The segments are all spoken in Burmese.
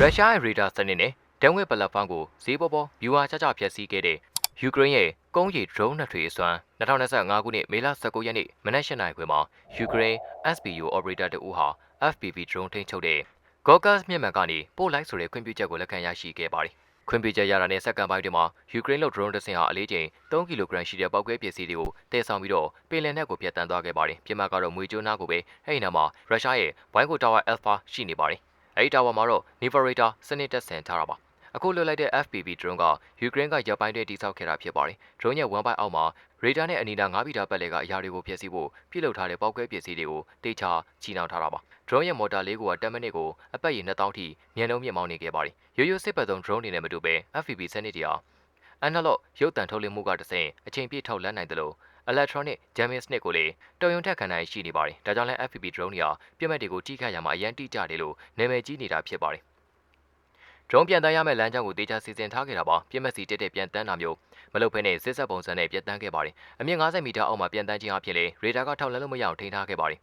ရုရှားရဲ့ရေဒါစနစ်နဲ့တန်ဝက်ပလက်ဖောင်းကိုဈေးပေါ်ပေါ်ဗျူဟာချချဖျက်ဆီးခဲ့တဲ့ယူကရိန်းရဲ့ကုန်းရီ drone နှစ်ထွေအစွမ်း2025ခုနှစ်မေလ19ရက်နေ့မနက်၈နာရီခွဲမှာယူကရိန်း SBU operator တဦးဟာ FPV drone ထိန်းချုပ်တဲ့ Gogas မြင့်မှန်ကနေပို့လိုက်ဆိုတဲ့ခွင့်ပြုချက်ကိုလက်ခံရရှိခဲ့ပါတယ်။ခွင့်ပြုချက်ရတာနဲ့စက္ကန့်ပိုင်းတွင်မှာယူကရိန်းလို့ drone တစ်စင်းဟာအလေးချိန်3ကီလိုဂရမ်ရှိတဲ့ပောက်ကွဲပစ္စည်းတွေကိုတည်ဆောင်ပြီးတော့ပင်လယ်နက်ကိုပြတ်တန်းသွားခဲ့ပါတယ်။ပြစ်မှတ်ကတော့မွေကျိုးနားကိုပဲအဲ့ဒီနားမှာရုရှားရဲ့ Boingo Tower Alpha ရှိနေပါတယ်။ အဲ့ဒီ tower မှာတော့ Niverator စနစ်တက်ဆင်ထားတာပါ။အခုလွှတ်လိုက်တဲ့ FPV drone ကယူကရိန်းကရပ်ပိုင်းတွင်တိစောက်ခဲ့တာဖြစ်ပါတယ်။ drone ရဲ့ဝမ်ပိုက်အောက်မှာရေဒါနဲ့အနီးနား9မီတာပတ်လည်ကအရာတွေကိုဖျက်ဆီးဖို့ပြုလုပ်ထားတဲ့ပောက်ကွဲပစ္စည်းတွေကိုတေချာချီနှောင်ထားတာပါ။ drone ရဲ့မော်တာလေးက10မိနစ်ကိုအပတ်ရည်2000ထိမြန်နှုန်းမြင့်မောင်းနေခဲ့ပါတယ်။ရိုးရိုးစစ်ပတ်သုံး drone တွေနဲ့မတူဘဲ FPV စနစ်တွေဟာ analog ရုပ်သံထုတ်လွှင့်မှုကတဆင့်အချိန်ပြည့်ထုတ်လန်းနိုင်တယ်လို့ electronic jamming စနစ်ကိုလည်းတော်ရုံတက်ခံနိုင်ရှိနေပါတယ်။ဒါကြောင့်လည်း FPV drone တွေဟာပြစ်မှတ်တွေကိုထိခိုက်ရမှာအရန်တိကျတယ်လို့နာမည်ကြီးနေတာဖြစ်ပါတယ်။ drone ပြန်တန်းရမယ့်လမ်းကြောင်းကိုတေချာစီစဉ်ထားခဲ့တာပါပြစ်မှတ်စီတက်တဲ့ပြန်တန်းတာမျိုးမလုပ်ဘဲနဲ့စစ်ဆက်ပုံစံနဲ့ပြန်တန်းခဲ့ပါတယ်အမြင့်50မီတာအောက်မှာပြန်တန်းခြင်းအပြင်လေရေဒါကထောက်လန်းလို့မရအောင်ထိန်းထားခဲ့ပါတယ်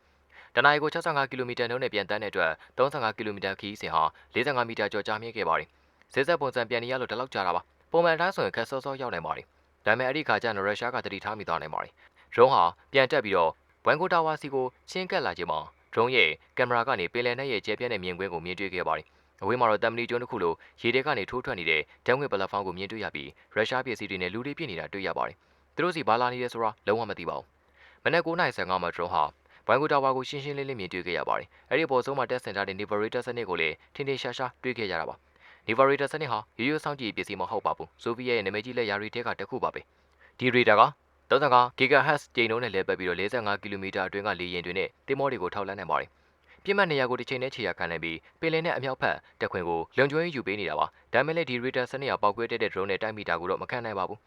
တနအီကို65ကီလိုမီတာနှုန်းနဲ့ပြန်တန်းတဲ့အတွက်35ကီလိုမီတာခရီးစဉ်ဟာ45မီတာကျော်ကြာမြင့်ခဲ့ပါတယ်စစ်ဆက်ပုံစံပြန်နေရလို့တလောက်ကြာတာပါပုံမှန်တိုင်းဆိုရင်ခက်စောစောရောက်နိုင်ပါတယ် ဒါပေမဲ့အဲ့ဒီခါကျရင်ရုရှားကတတိထားမိသွားနိုင်ပါတယ်ဒရုန်းဟာပြန်တက်ပြီးတော့ဘွမ်ကိုတာဝါစီကိုချင်းကပ်လာခြင်းမှာဒရုန်းရဲ့ကင်မရာကနေပင်လယ်နက်ရဲ့ကျဲပြန့်တဲ့မြင်ကွင်းကိုမြင်တွေ့ခဲ့ပါတယ်အဝေးမှာတော့တမ်မနီကျွန်းတစ်ခုလိုရေထဲကနေထိုးထွက်နေတဲ့ဒန်းငွေပလက်ဖောင်းကိုမြင်တွေ့ရပြီးရုရှားပြည်စီတွေနဲ့လူတွေပြည့်နေတာတွေ့ရပါတယ်။သူတို့စီဘာလာနေလဲဆိုတာလုံးဝမသိပါဘူး။မနက်9:55မှာဒရုန်းဟာဘိုင်ဂိုတာဝါကိုရှင်းရှင်းလင်းလင်းမြင်တွေ့ခဲ့ရပါတယ်။အဲဒီပေါ်ဆုံးမှာတက်ဆင်ထားတဲ့ Niverator စနစ်ကိုလည်းထင်ထင်ရှားရှားတွေ့ခဲ့ရတာပါ။ Niverator စနစ်ဟာရိုးရိုးစောင့်ကြည့်ပစ္စည်းမဟုတ်ပါဘူး။ဆိုဗီယက်ရဲ့နာမည်ကြီးလက်ရာရီတဲကတစ်ခုပါပဲ။ဒီရေဒါက35 GHz ကြိမ်နှုန်းနဲ့လဲပတ်ပြီးတော့45ကီလိုမီတာအတွင်းကလေယာဉ်တွေနဲ့တင်မောတွေကိုထောက်လန်းနိုင်ပါတယ်။ပြစ်မှတ်နေရာကိုတစ်ချိန်နဲ့ခြေရခံနိုင်ပြီးပင်လယ်နဲ့အမြောက်ဖက်တက်ခွင်ကိုလုံကျွမ်းယူပေးနေတာပါဒါပေမဲ့လည်းဒီ radar စနစ်ကပောက်ကွဲတဲ့ drone နဲ့တိုက်မိတာကိုတော့မခံနိုင်ပါဘူး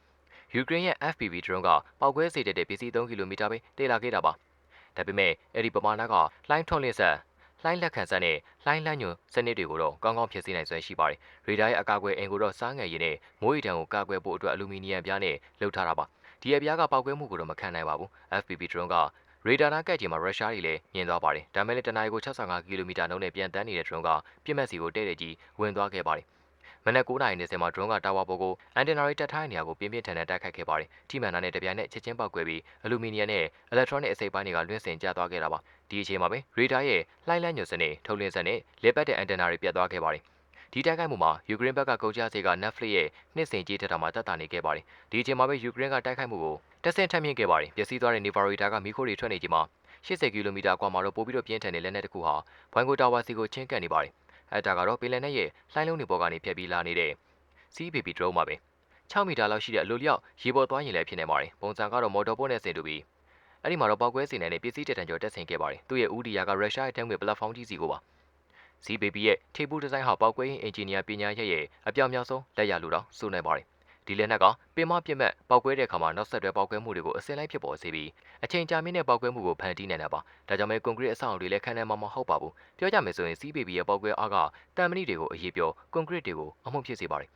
ယူကရိန်းရဲ့ FPV drone ကပောက်ကွဲစေတဲ့ပစ္စည်း3ကီလိုမီတာပဲတေးလာခဲ့တာပါဒါပေမဲ့အဲ့ဒီပမာဏကလှိုင်းထွန်းလင်းဆက် လှိုင်းလက်ခံစက်နဲ့လှိုင်းလန်းညွန်စနစ်တွေကိုတော့ကောင်းကောင်းဖြည့်ဆည်းနိုင်စွမ်းရှိပါတယ်။ရေဒါရဲ့အကာအကွယ်အင်ကိုတော့စားငယ်ရည်နဲ့မိုးရီတံကိုကာကွယ်ဖို့အတွက်အလူမီနီယံပြားနဲ့လုပ်ထားတာပါ။ဒီအပြားကပောက်ကွဲမှုကိုတော့မခံနိုင်ပါဘူး။ FPV drone ကရေဒါနာကက်ကြီးမှာရုရှားတွေလည်းမြင်သွားပါတယ်။ဒါမဲ့လည်းတနအီကို65ကီလိုမီတာနှုန်းနဲ့ပြန်တန်းနေတဲ့ drone ကပြစ်မှတ်စီကိုတဲ့တဲ့ကြီးဝင်သွားခဲ့ပါတယ်။ မနက်9:20မှာ drone ကတာဝါပေါ်ကိုအန်တင်နာရီတက်ထားတဲ့နေရာကိုပြင်းပြင်းထန်ထန်တိုက်ခိုက်ခဲ့ပါတယ်။ထိမှန်တာနဲ့တပြိုင်နက်ချက်ချင်းပေါက်ကွဲပြီးအလူမီနီယံနဲ့အီလက်ထရောနစ်အစိပ်ပိုင်းတွေကလွင့်စင်ကျသွားခဲ့တာပါ။ဒီအချိန်မှာပဲရေဒါရဲ့လှိုင်းလန်းညွန်စနစ်ထုတ်လင်းစက်နဲ့လေပတ်တဲ့အန်တင်နာတွေပြတ်သွားခဲ့ပါတယ်။ဒီတိုက်ခိုက်မှုမှာယူကရိန်းဘက်ကကုန်ကျစရိတ်က Netflix ရဲ့နှစ်စဉ်ကြီးထက်တာမှာတက်တာနေခဲ့ပါတယ်။ဒီအချိန်မှာပဲယူကရိန်းကတိုက်ခိုက်မှုကိုတက်ဆင့်ထပ်မြင့်ခဲ့ပါတယ်။ပျက်စီးသွားတဲ့ Nivarita ကမီခိုတွေထွက်နေချိန်မှာ80ကီလိုမီတာအကွာမှာတော့ပိုပြီးတော့ပြင်းထန်တဲ့လက်နက်တစ်ခုဟာဘွမ်ကိုတာဝါစီကိုချင်းကပ်နေပါတယ်။ အဲဒါကတော့ပင်လယ်နက်ရဲ့လှိုင်းလုံးတွေပေါ်ကနေဖြတ်ပြီးလာနေတဲ့ CBB drone ပါပဲ6မီတာလောက်ရှိတဲ့အလိုလျောက်ရေပေါ်သွားရင်လည်းဖြစ်နေပါတယ်။ပုံစံကတော့မော်တော်ပို့နဲ့ဆင်တူပြီးအဲ့ဒီမှာတော့ပောက်ကွဲစေနိုင်တဲ့ပစ္စည်းတက်တန်ကျော်တက်ဆင်ခဲ့ပါတယ်။သူ့ရဲ့ဦးဒီယာကရုရှားရဲ့တန်းငွေပလက်ဖောင်းကြီးစီကိုပါ။ CBB ရဲ့ထေဘူးဒီဇိုင်းဟာပောက်ကွဲရေးအင်ဂျင်နီယာပညာရပ်ရဲ့အပြောင်မြောက်ဆုံးလက်ရလို့တော့ဆိုနိုင်ပါတယ် ဒီလက်နက်ကပင်မပြစ်မဲ့ပောက်ကွဲတဲ့အခါမှာနောက်ဆက်တွဲပောက်ကွဲမှုတွေကိုအစင်းလိုက်ဖြစ်ပေါ်စေပြီးအချိန်ကြာမြင့်တဲ့ပောက်ကွဲမှုကိုဖန်တီးနိုင်တာပါဒါကြောင့်မဲကွန်ကရစ်အဆောက်အအုံတွေလည်းခံနိုင်မှာမဟုတ်ပါဘူးပြောကြမယ်ဆိုရင် CBB ရဲ့ပောက်ကွဲအားကတန်မဏိတွေကိုအရေးပြောကွန်ကရစ်တွေကိုအမှုဖြစ်စေပါတယ်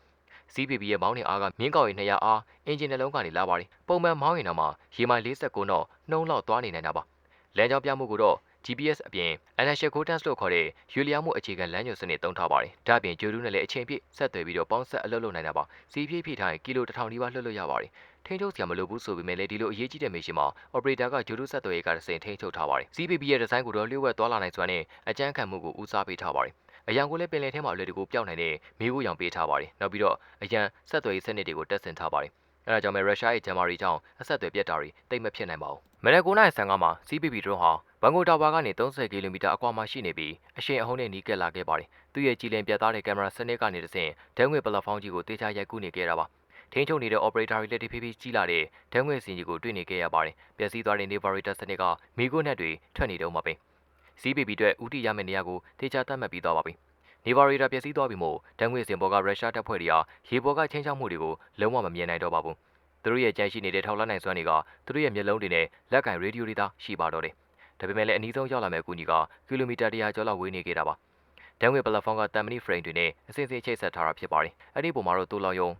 CBB ရဲ့မောင်းနှင်အားကမြင်းကောက်ရီ200အားအင်ဂျင်နှလုံးကနေလာပါတယ်ပုံမှန်မောင်းရင်တော့မှရေမိုင်49တော့နှုံးလောက်သွားနေနိုင်တာပါလမ်းကြောင်းပြမှုကိုတော့ GPS အပြင် Analytical Contents လို့ခေါ်တဲ့ယူလျာမှုအခြေခံလမ်းညွှန်စနစ်သုံးထားပါတယ်။ဒါ့အပြင်ဂျိုဒူးနဲ့လည်းအချိန်ပြည့်ဆက်သွယ်ပြီးတော့ပေါင်းဆက်အလုပ်လုပ်နိုင်တာပါ။စီပြည့်ပြည့်ထားရင်ကီလို1000နီးပါးလွှတ်လို့ရပါတယ်။ထိန်းချုပ်စရာမလိုဘူးဆိုပေမဲ့လည်းဒီလိုအရေးကြီးတဲ့မရှင်မှာ operator ကဂျိုဒူးဆက်သွယ်ရေးကတစ်စိမ်ထိန်းချုပ်ထားပါတယ်။ CBB ရဲ့ဒီဇိုင်းကိုတော့လျှို့ဝှက်သွားလာနိုင်စွမ်းနဲ့အကြမ်းခံမှုကိုဦးစားပေးထားပါတယ်။အရန်ကိုလည်းပင်လယ်ထဲမှာအလွယ်တကူပျောက်နိုင်တဲ့မီးကိုရောင်ပေးထားပါတယ်။နောက်ပြီးတော့အရန်ဆက်သွယ်ရေးစနစ်တွေကိုတက်ဆင်ထားပါတယ်။အဲဒါကြောင့်ပဲရုရှားရဲ့ဂျမာရီကြောင့်အဆက်အသွယ်ပြတ်တာတွေတိတ်မဖြစ်နိုင်ပါဘူး။မနေ့9:55မှာ CBB drone ဟာ ဘန်ကိုတာဝါကနေ30ကီလိုမီတာအကွာမှာရှိနေပြီးအရှိန်အဟုန်နဲ့နီးကပ်လာခဲ့ပါတယ်။သူ့ရဲ့ကြည်လင်ပြတ်သားတဲ့ကင်မရာစနစ်ကနေတဆင့်ဒဲငွေပလက်ဖောင်းကြီးကိုတေချာရိုက်ကူးနေခဲ့တာပါ။ထိန်းချုပ်နေတဲ့ operator တွေလက်တဖြည်းဖြည်းကြီးလာတဲ့ဒဲငွေစင်ကြီးကိုတွေ့နေခဲ့ရပါတယ်။ပျက်စီးသွားတဲ့ Navarator စနစ်ကမီဂိုနက်တွေထွက်နေတော့မှာပဲ။ CBB အတွက်ဦးတည်ရမယ့်နေရာကိုတေချာသတ်မှတ်ပြီးသွားပါပြီ။ Navarator ပျက်စီးသွားပြီမို့ဒဲငွေစင်ပေါ်ကရုရှားတပ်ဖွဲ့တွေဟာရေပေါ်ကချင်းချောက်မှုတွေကိုလုံးဝမမြင်နိုင်တော့ပါဘူး။သူတို့ရဲ့ကြမ်းရှိနေတဲ့ထောက်လန်းနိုင်စွမ်းတွေကသူတို့ရဲ့မျက်လုံးတွေနဲ့လက်ကင်ရေဒီယိုတွေသာရှိပါတော့တယ်။ ဒါပေမဲ့လည်းအနည်းဆုံးရောက်လာမယ့်အကူအညီကကီလိုမီတာ100ကျော်လောက်ဝေးနေခဲ့တာပါ။ဒန်ဝေပလက်ဖောင်းကတမ်မနီဖရိမ်တွေနဲ့အစင်းစင်းချိတ်ဆက်ထားတာဖြစ်ပါတယ်။အဲ့ဒီပုံမှာတော့တူလောင်ယုံ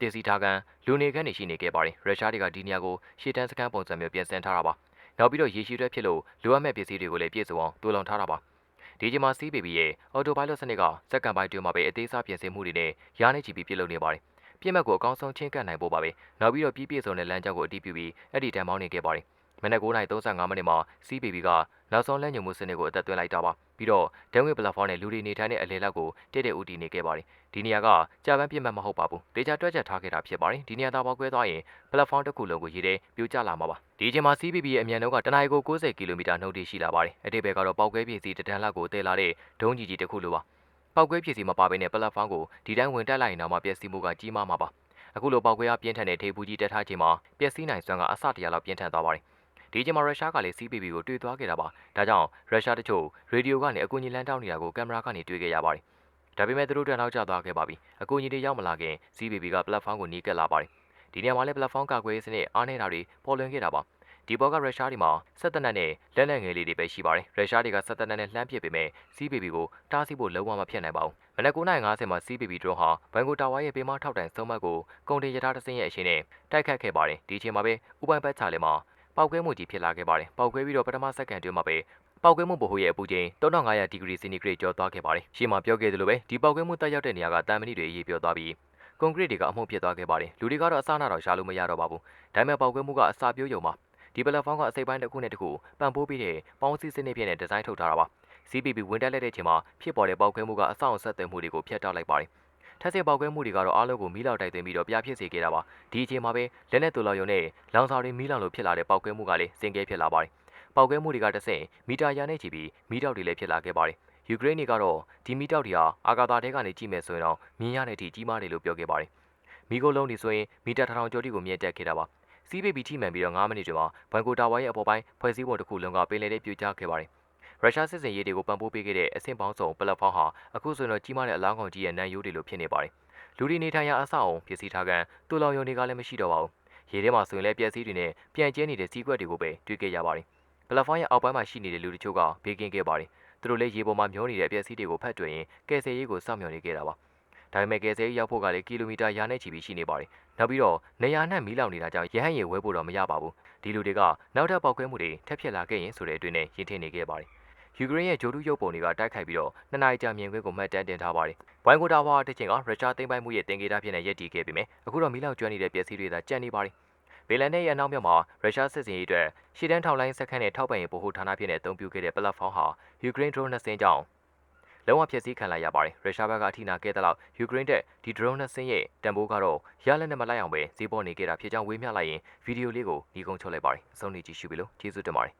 တင်စီထားကန်လူနေခန်းတွေရှိနေခဲ့ပါတယ်။ရုရှားတွေကဒီနေရာကိုရှေ့တန်းစခန်းပုံစံမျိုးပြင်ဆင်ထားတာပါ။နောက်ပြီးတော့ရေရှည်တွဲဖြစ်လို့လိုအပ်မဲ့ပစ္စည်းတွေကိုလည်းပြည့်စုံအောင်တူလောင်ထားတာပါ။ဒီချိန်မှာ CBB ရဲ့ Autopilot စနစ်ကစက္ကန့်ပိုင်းတွင်းမှာပဲအသေးစားပြင်ဆင်မှုတွေနဲ့ရာနဲ့ချီပြီးပြုလုပ်နေပါတယ်။ပြစ်မှတ်ကိုအကောင်းဆုံးချင်းကပ်နိုင်ဖို့ပါပဲ။နောက်ပြီးတော့ပြည်ပြည့်စုံတဲ့လမ်းကြောင်းကိုအတည်ပြုပြီးအဲ့ဒီတန်ပေါင်းနေခဲ့ပါတယ်။ မနက်9:35မိနစ်မှာ CBB ကနောက်ဆုံးလက်ညှိုးမှုစနစ်ကိုအသက်သွင်းလိုက်တာပါ။ပြီးတော့ဒဲဝင်းပလက်ဖောင်းနဲ့လူတွေနေထိုင်တဲ့အလဲလောက်ကိုတိတိဦးတည်နေခဲ့ပါတယ်။ဒီနေရာကကြာပန်းပြစ်မှတ်မဟုတ်ပါဘူး။ဒေချာတွက်ချက်ထားခဲ့တာဖြစ်ပါတယ်။ဒီနေရာသာပေါက်ကွဲသွားရင်ပလက်ဖောင်းတစ်ခုလုံးကိုရေထဲပြိုကျလာမှာပါ။ဒီအချိန်မှာ CBB ရဲ့အမြန်နှုန်းကတနအီကို90ကီလိုမီတာနှုန်းထိရှိလာပါတယ်။အတိတ်ဘက်ကတော့ပေါက်ကွဲပစ္စည်းတဒန်းလောက်ကိုတည်လာတဲ့ဒုံးကြီးကြီးတစ်ခုလိုပါ။ပေါက်ကွဲပစ္စည်းမပါဘဲနဲ့ပလက်ဖောင်းကိုဒီတိုင်းဝင်တက်လိုက်ရင်တော့မှပျက်စီးမှုကကြီးမားမှာပါ။အခုလိုပေါက်ကွဲအားပြင်းထန်တဲ့ထေဘူးကြီးတက်ထားချိန်မှာပျက်စီးနိုင်စွမ်းကအဆတရလောက်ပြင်းထန်သွားပါတယ်။ ဒီချိန်မှာရုရှားကလည်း CBB ကိုတွေ့သွားခဲ့တာပါ။ဒါကြောင့်ရုရှားတချို့ရေဒီယိုကနေအကူအညီလမ်းတောင်းနေတာကိုကင်မရာကနေတွေ့ခဲ့ရပါတယ်။ဒါပေမဲ့သူတို့တန်နောက်ကျသွားခဲ့ပါပြီ။အကူအညီတွေရောက်မလာခင် CBB ကပလက်ဖောင်းကိုနီးကပ်လာပါတယ်။ဒီနေရာမှာလည်းပလက်ဖောင်းကာကွယ်ရေးစနစ်အားနေတာတွေပေါ်လွင်ခဲ့တာပါ။ဒီဘောကရုရှားတွေမှာဆက်တနက်နဲ့လက်နက်ငယ်လေးတွေပဲရှိပါတယ်။ရုရှားတွေကဆက်တနက်နဲ့လှမ်းပစ်ပေမဲ့ CBB ကိုတားဆီးဖို့လုံးဝမဖြစ်နိုင်ပါဘူး။မနက်9:50မှာ CBB drone ဟာဘန်ကိုတာဝါရဲ့ပေးမထောက်တိုင်ဆုံးမတ်ကိုကုန်တင်ရထားတစ်စင်းရဲ့အရှင်နဲ့တိုက်ခတ်ခဲ့ပါတယ်။ဒီအချိန်မှာပဲဥပိုင်ပတ်ချာလင်မှာ ပောက်ကွဲမှုကြီးဖြစ်လာခဲ့ပါတယ်။ပောက်ကွဲပြီးတော့ပထမစက္ကန့်တွင်းမှာပဲပောက်ကွဲမှုဗဟိုရဲ့အပူချိန်3500ဒီဂရီစင်တီဂရိတ်ကျော်သွားခဲ့ပါတယ်။ရှေ့မှာပြောခဲ့သလိုပဲဒီပောက်ကွဲမှုတက်ရောက်တဲ့နေရာကတန်မဏိတွေအေးပြောသွားပြီးကွန်ကရစ်တွေကအမှုဖြစ်သွားခဲ့ပါတယ်။လူတွေကတော့အစနာတော့ရှာလို့မရတော့ပါဘူး။ဒါပေမဲ့ပောက်ကွဲမှုကအစာပြိုးယုံပါဒီပလက်ဖောင်းကအစိပ်ပိုင်းတစ်ခုနဲ့တစ်ခုပံ့ပိုးပြီးတဲ့ပေါင်းစည်းစနစ်ဖြင့်ဒီဇိုင်းထုတ်ထားတာပါ။ CPB ဝင်တက်လက်တဲ့ချိန်မှာဖြစ်ပေါ်တဲ့ပောက်ကွဲမှုကအဆောင့်အဆက်သွယ်မှုတွေကိုဖျက်တောက်လိုက်ပါတယ်။ ထက်ဆင်ပောက်ကွဲမှုတွေကတော့အားလုံးကိုမီးလောက်တိုက်သွင်းပြီးတော့ပြဖြစ်စေခဲ့တာပါ။ဒီအချိန်မှာပဲလက်နက်တူလောင်ယုံနဲ့လောင်စာတွေမီးလောင်လို့ဖြစ်လာတဲ့ပောက်ကွဲမှုကလည်းစင်ကဲဖြစ်လာပါတယ်။ပောက်ကွဲမှုတွေကတစ်ဆင့်မီတာရာနဲ့ချီပြီးမီးတောက်တွေလည်းဖြစ်လာခဲ့ပါတယ်။ယူကရိန်းတွေကတော့ဒီမီတောက်တွေဟာအာကာသထဲကနေကြည့်မယ်ဆိုရင်တော့မြင်ရတဲ့အထိကြီးမားတယ်လို့ပြောခဲ့ပါတယ်။မီးကိုလုံးတွေဆိုရင်မီတာထောင်ကျော်တိကိုမြင့်တက်ခဲ့တာပါ။စီးပိတ်ပြီးထိမှန်ပြီးတော့9မိနစ်ကျော်မှာဘန်ကိုတာဝါရဲ့အပေါ်ပိုင်းဖွဲ့စည်းပုံတစ်ခုလုံးကပင်လယ်ထဲပြိုကျခဲ့ပါတယ်။ ရုရှားစစ်စင်ရေးတွေကိုပံ့ပိုးပေးခဲ့တဲ့အဆင့်ပေါင်းစုံပလက်ဖောင်းဟာအခုဆိုရင်တော့ကြီးမားတဲ့အလောင်းကောင်ကြီးရဲ့နံရိုးတွေလိုဖြစ်နေပါတယ်။လူတွေနေထိုင်ရာအဆောက်အုံဖြစ်စီထားကန်တူလောင်ယုံတွေကလည်းမရှိတော့ပါဘူး။ရေထဲမှာဆိုရင်လည်းပျက်စီးတွေနဲ့ပြန်ကျဲနေတဲ့စီးကွက်တွေကိုပဲတွေ့ခဲ့ရပါတယ်။ပလက်ဖောင်းရဲ့အောက်ပိုင်းမှာရှိနေတဲ့လူတချို့ကဘေးကင်းခဲ့ပါတယ်။သူတို့လည်းရေပေါ်မှာမျောနေတဲ့အပျက်စီးတွေကိုဖတ်တွေ့ရင်ကယ်ဆယ်ရေးကိုစောင့်မျှော်နေခဲ့တာပါ။ဒါပေမဲ့ကယ်ဆယ်ရေးရောက်ဖို့ကလည်းကီလိုမီတာရာနဲ့ချီပြီးရှိနေပါတယ်။နောက်ပြီးတော့နေရာနဲ့မီးလောင်နေတာကြောင့်ရဟန်းရည်ဝဲဖို့တော့မရပါဘူး။ဒီလူတွေကနောက်ထပ်ပောက်ကွဲမှုတွေထပ်ဖြစ်လာခဲ့ရင်ဆိုတဲ့အတွင်းနဲ့ရင်ထင်နေခဲ့ပါတယ်။ ယူကရိန်းရဲ့ဂျိုဒူရုပ်ပုံတွေကတိုက်ခိုက်ပြီးတော့နှစ်နာရီကြာမြင်ကွင်းကိုမှတ်တမ်းတင်ထားပါတယ်။ဘွိုင်းကိုတာဝါတစ်ချိန်ကရုရှားသိမ်းပိုက်မှုရဲ့တင်ကေတာဖြစ်နေရည်တည်ခဲ့ပေမဲ့အခုတော့မီးလောင်ကျွမ်းနေတဲ့ပျက်စီးတွေသာကြံ့နေပါတယ်။ဘေလန်နဲ့ရဲ့အနောက်မြောက်မှာရုရှားစစ်စင်ရေးအတွက်ရှီတန်းထောက်လိုင်းစက္ကန့်နဲ့ထောက်ပံ့ရေးဗဟိုဌာနဖြစ်နေအသုံးပြုခဲ့တဲ့ပလက်ဖောင်းဟာယူကရိန်း drone နှစ်စင်းကြောင့်လုံးဝဖျက်ဆီးခံလိုက်ရပါတယ်ရုရှားဘက်ကအထိနာခဲ့တဲ့လောက်ယူကရိန်းတဲ့ဒီ drone နှစ်စင်းရဲ့တံပိုးကတော့ရလက်နဲ့မလိုက်အောင်ပဲဈေးပေါ်နေခဲ့တာဖြစ်ကြောင်းဝေးမျှလိုက်ရင်ဗီဒီယိုလေးကိုညီကုန်းချုပ်လိုက်ပါတယ်အဆုံးနေကြည့်ရှုပြီလို့ကျေးဇူးတင်ပါတယ်